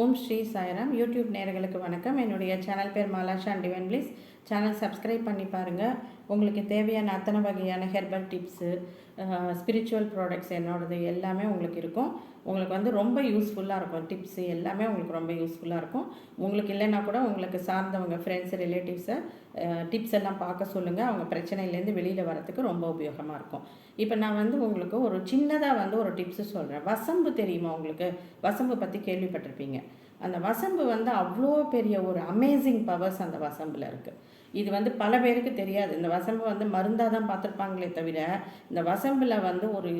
ஓம் Sri Sairam. YouTube நேர்களுக்கு வணக்கம். என்னுடைய சேனல் பேர் மாலாஷா அண்ட் டிவன் பிளீஸ் சேனல் சப்ஸ்கிரைப் பண்ணி பாருங்கள் உங்களுக்கு தேவையான அத்தனை வகையான ஹெர்பல் டிப்ஸு ஸ்பிரிச்சுவல் ப்ராடக்ட்ஸ் என்னோடது எல்லாமே உங்களுக்கு இருக்கும். உங்களுக்கு வந்து ரொம்ப யூஸ்ஃபுல்லாக இருக்கும். டிப்ஸு எல்லாமே உங்களுக்கு ரொம்ப யூஸ்ஃபுல்லாக இருக்கும். உங்களுக்கு இல்லைன்னா கூட உங்களுக்கு சார்ந்தவங்க ஃப்ரெண்ட்ஸ் ரிலேட்டிவ்ஸை டிப்ஸ் எல்லாம் பார்க்க சொல்லுங்கள் அவங்க பிரச்சனையிலேருந்து வெளியில் வரத்துக்கு ரொம்ப உபயோகமாக இருக்கும். இப்போ நான் வந்து உங்களுக்கு ஒரு சின்னதாக வந்து ஒரு டிப்ஸு சொல்கிறேன் வசம்பு தெரியுமா உங்களுக்கு? வசம்பு பற்றி கேள்விப்பட்டிருப்பீங்க. அந்த வசம்பு வந்து அவ்வளோ பெரிய ஒரு அமேசிங் பவர்ஸ் அந்த வசம்பில் இருக்குது இது வந்து பல பேருக்கு தெரியாது. இந்த வசம்பு வந்து மருந்தாக தான் பார்த்துருப்பாங்களே தவிர இந்த வசம்பில் வந்து ஒரு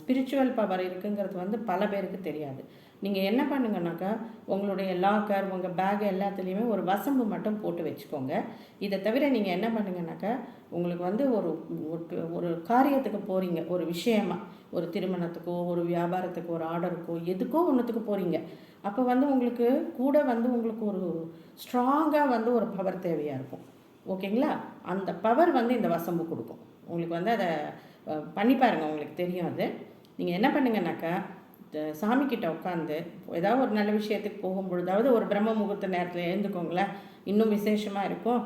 ஸ்பிரிச்சுவல் பவர் இருக்குங்கிறது வந்து பல பேருக்கு தெரியாது. நீங்கள் என்ன பண்ணுங்கனாக்கா உங்களுடைய லாக்கர் உங்கள் பேக் எல்லாத்துலேயுமே ஒரு வசம்பு மட்டும் போட்டு வச்சுக்கோங்க. இதை தவிர நீங்கள் என்ன பண்ணுங்கனாக்கா உங்களுக்கு வந்து ஒரு ஒரு- ஒரு காரியத்துக்கு போகிறீங்க ஒரு விஷயமா ஒரு திருமணத்துக்கோ ஒரு வியாபாரத்துக்கோ ஒரு ஆர்டருக்கோ எதுக்கோ ஒன்றுத்துக்கு போகிறீங்க அப்போ வந்து உங்களுக்கு கூட வந்து உங்களுக்கு ஒரு ஸ்ட்ராங்காக வந்து ஒரு பவர் தேவையாக இருக்கும். ஓகேங்களா? அந்த பவர் வந்து இந்த வசம்பு கொடுக்கும். உங்களுக்கு வந்து அதை பண்ணி பாருங்கள் உங்களுக்கு தெரியும் அது நீங்கள் என்ன பண்ணுங்கனாக்கா இந்த சாமி கிட்ட உட்காந்து ஏதாவது ஒரு நல்ல விஷயத்துக்கு போகும்பொழுதாவது ஒரு பிரம்ம முகூர்த்த நேரத்தில் எழுந்துக்கோங்களேன். இன்னும் விசேஷமாக இருக்கும்.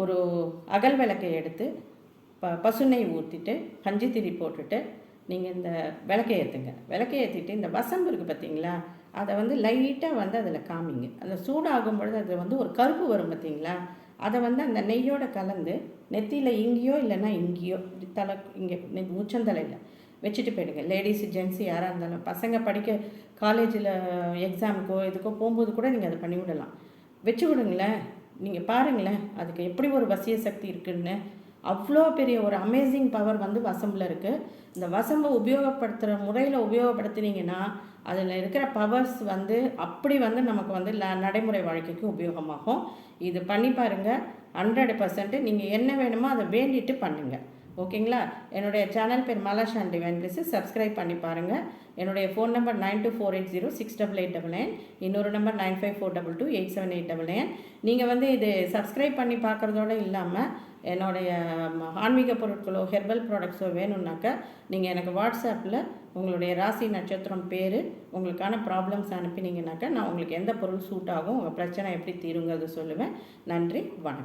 ஒரு அகல் விளக்கை எடுத்து ப பசுனை ஊற்றிட்டு பஞ்சு திரி போட்டுட்டு நீங்கள் இந்த விளக்கை ஏற்றுங்க விளக்கை ஏற்றிட்டு இந்த வசம்பு இருக்குது பார்த்தீங்களா அதை வந்து லைட்டாக வந்து அதில் காமிங்க. அந்த சூடாகும் பொழுது அதில் வந்து ஒரு கருப்பு வரும் பார்த்தீங்களா அதை வந்து அந்த நெய்யோட கலந்து நெத்தியில் இங்கேயோ இல்லைன்னா இங்கேயோ தலை இங்கே மூச்சந்தலையில் வச்சுட்டு போயிடுங்க. லேடிஸ் ஜென்ஸ் யாராக இருந்தாலும் பசங்க படிக்க காலேஜில் எக்ஸாமுக்கோ இதுக்கோ போகும்போது கூட நீங்கள் அதை பண்ணி விடலாம். வச்சு விடுங்களேன். நீங்கள் பாருங்களேன் அதுக்கு எப்படி ஒரு வசிய சக்தி இருக்குன்னு. அவ்வளோ பெரிய ஒரு அமேசிங் பவர் வந்து வசம்பில் இருக்குது இந்த வசம்பை உபயோகப்படுத்துகிற முறையில் உபயோகப்படுத்துனீங்கன்னா அதில் இருக்கிற பவர்ஸ் வந்து அப்படி வந்து நமக்கு வந்து ல- நடைமுறை வாழ்க்கைக்கு உபயோகமாகும். இது பண்ணி பாருங்கள் ஹண்ட்ரட் பர்சன்ட்டு நீங்கள் என்ன வேணுமோ அதை வேண்டிட்டு பண்ணுங்கள் ஓகேங்களா? என்னுடைய சேனல் பேர் மலாஷா டிவைன் பிளேஸு சப்ஸ்கிரைப் பண்ணி பாருங்கள் என்னுடைய phone number nine two four eight zero six double eight double nine. இன்னொரு number nine five four double two eight seven eight double nine. நீங்கள் வந்து இது சப்ஸ்கிரைப் பண்ணி பார்க்குறதோட இல்லாமல் என்னுடைய ஆன்மீக பொருட்களோ ஹெர்பல் ப்ராடக்ட்ஸோ வேணும்னாக்கா நீங்கள் எனக்கு வாட்ஸ்அப்பில் உங்களுடைய ராசி நட்சத்திரம் பேர் உங்களுக்கான ப்ராப்ளம்ஸ் அனுப்பினீங்கனாக்கா நான் உங்களுக்கு எந்த பொருள் சூட் ஆகும் உங்கள் பிரச்சனை எப்படி தீருங்கிறது சொல்லுவேன். நன்றி வணக்கம்.